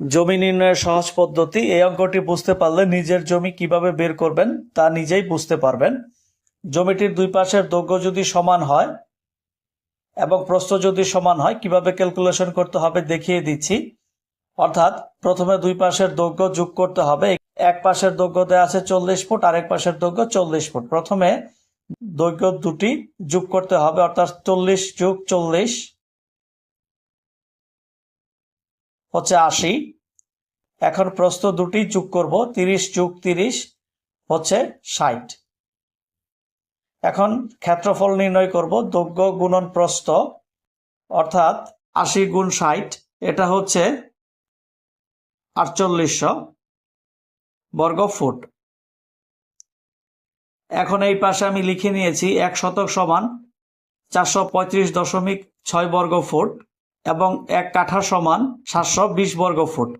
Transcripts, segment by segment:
জমি নির্ণয়ের সহজ পদ্ধতি, এই অঙ্কটি বুঝতে পারলে নিজের জমি কীভাবে বের করবেন তা নিজেই বুঝতে পারবেন। জমিটির দুই পাশের দৈর্ঘ্য যদি সমান হয় এবং প্রস্থ যদি সমান হয়, কীভাবে ক্যালকুলেশন করতে হবে দেখিয়ে দিচ্ছি। অর্থাৎ প্রথমে দুই পাশের দৈর্ঘ্য যোগ করতে হবে। এক পাশের দৈর্ঘ্য দেওয়া আছে চল্লিশ ফুট, আরেক পাশের দৈর্ঘ্য চল্লিশ ফুট। প্রথমে দৈর্ঘ্য দুটি যোগ করতে হবে, অর্থাৎ চল্লিশ যোগ চল্লিশ হচ্ছে আশি। এখন প্রস্থ দুটি যোগ করব, তিরিশ যোগ তিরিশ হচ্ছে ষাট। এখন ক্ষেত্রফল নির্ণয় করব, দৈর্ঘ্য গুণন প্রস্থ, অর্থাৎ আশি গুণ ষাট, এটা হচ্ছে আটচল্লিশশো বর্গ ফুট এখন এই পাশে আমি লিখে নিয়েছি এক শতক সমান চারশো পঁয়ত্রিশ দশমিক ছয় বর্গ ফুট এবং এক কাঠা সমান সাতশো বিশ বর্গ ফুট।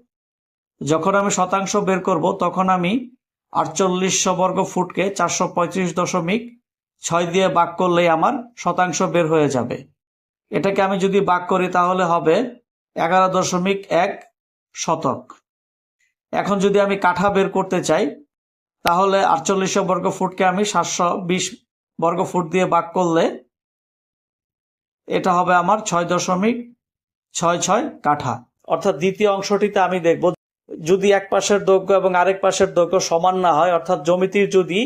যখন আমি শতাংশ বের করব, তখন আমি আটচল্লিশশো বর্গ ফুটকে চারশো পঁয়ত্রিশ দশমিক ছয় দিয়ে বাক করলেই আমার শতাংশ বের হয়ে যাবে। এটাকে আমি যদি বাক করি, তাহলে হবে এগারো দশমিক এক শতক। এখন যদি আমি কাঠা বের করতে চাই, তাহলে আটচল্লিশশো বর্গ ফুটকে আমি সাতশো বিশ বর্গ ফুট দিয়ে বাক করলে এটা হবে আমার ছয় দশমিক ছয় ছয় কাঠা। অর্থাৎ দ্বিতীয় অংশটিতে আমি দেখব, যদি এক পাশের দৈর্ঘ্য এবং আরেক পাশের দৈর্ঘ্য সমান না হয়, অর্থাৎ জমিটির যদি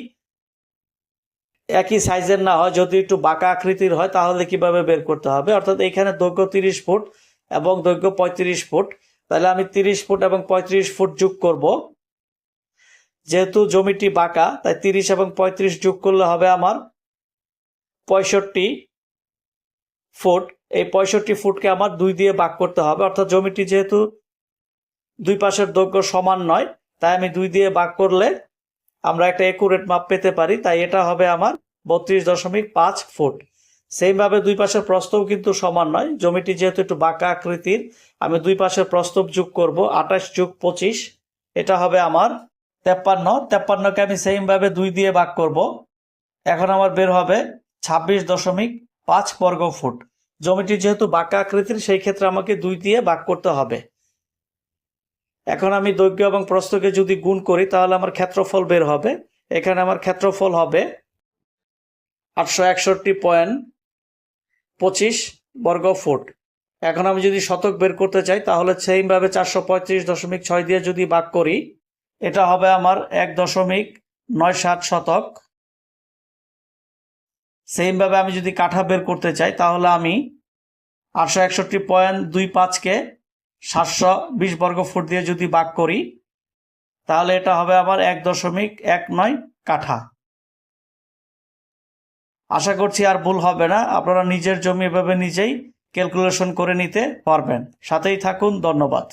একই সাইজের না হয়, যদি একটু বাঁকা আকৃতির হয়, তাহলে কীভাবে বের করতে হবে? অর্থাৎ এখানে দৈর্ঘ্য তিরিশ ফুট এবং দৈর্ঘ্য পঁয়ত্রিশ ফুট। তাহলে আমি তিরিশ ফুট এবং পঁয়ত্রিশ ফুট যোগ করব। যেহেতু জমিটি বাঁকা, তাই তিরিশ এবং পঁয়ত্রিশ যোগ করলে হবে আমার পঁয়ষট্টি। ফুট, এই পঁয়ষট্টি ফুটকে আমার দুই দিয়ে ভাগ করতে হবে। অর্থাৎ জমিটি যেহেতু দুই পাশের দৈর্ঘ্য সমান নয়, তাই আমি দুই দিয়ে ভাগ করলে আমরা একটা একুরেট মাপ পেতে পারি। তাই এটা হবে আমার বত্রিশ দশমিক পাঁচ ফুট। সেইভাবে দুই পাশের প্রস্তব কিন্তু সমান নয়। জমিটি যেহেতু একটু বাঁকা আকৃতির, আমি দুই পাশের প্রস্তব যোগ করব, আঠাশ যোগ পঁচিশ। এটা হবে আমার তেপ্পান্ন। তেপ্পান্নকে আমি সেইমভাবে দুই দিয়ে ভাগ করব। এখন আমার বের হবে ছাব্বিশ দশমিক পাঁচ বর্গ ফুট। জমিটি যেহেতু বাঁকা আকৃতির, সেই ক্ষেত্রে আমাকে দুই দিয়ে বাক করতে হবে। এখন আমি দৈর্ঘ্য এবং প্রস্থকে যদি গুণ করি, তাহলে আমার ক্ষেত্রফল বের হবে। এখানে আমার ক্ষেত্রফল হবে আটশো একষট্টি পয়েন্ট পঁচিশ বর্গ ফুট। এখন আমি যদি শতক বের করতে চাই, তাহলে সেইভাবে চারশো পঁয়ত্রিশ দশমিক ছয় দিয়ে যদি বাক করি, এটা হবে আমার এক দশমিক নয় সাত শতক। সেইমভাবে আমি যদি কাঠা বের করতে চাই, তাহলে আমি আটশো একষট্টি পয়েন্ট দুই পাঁচকে সাতশো বিশ বর্গ ফুট দিয়ে যদি ভাগ করি, তাহলে এটা হবে আমার এক দশমিক এক নয় কাঠা। আশা করছি আর ভুল হবে না, আপনারা নিজের জমি এভাবে নিজেই ক্যালকুলেশন করে নিতে পারবেন। সাথেই থাকুন, ধন্যবাদ।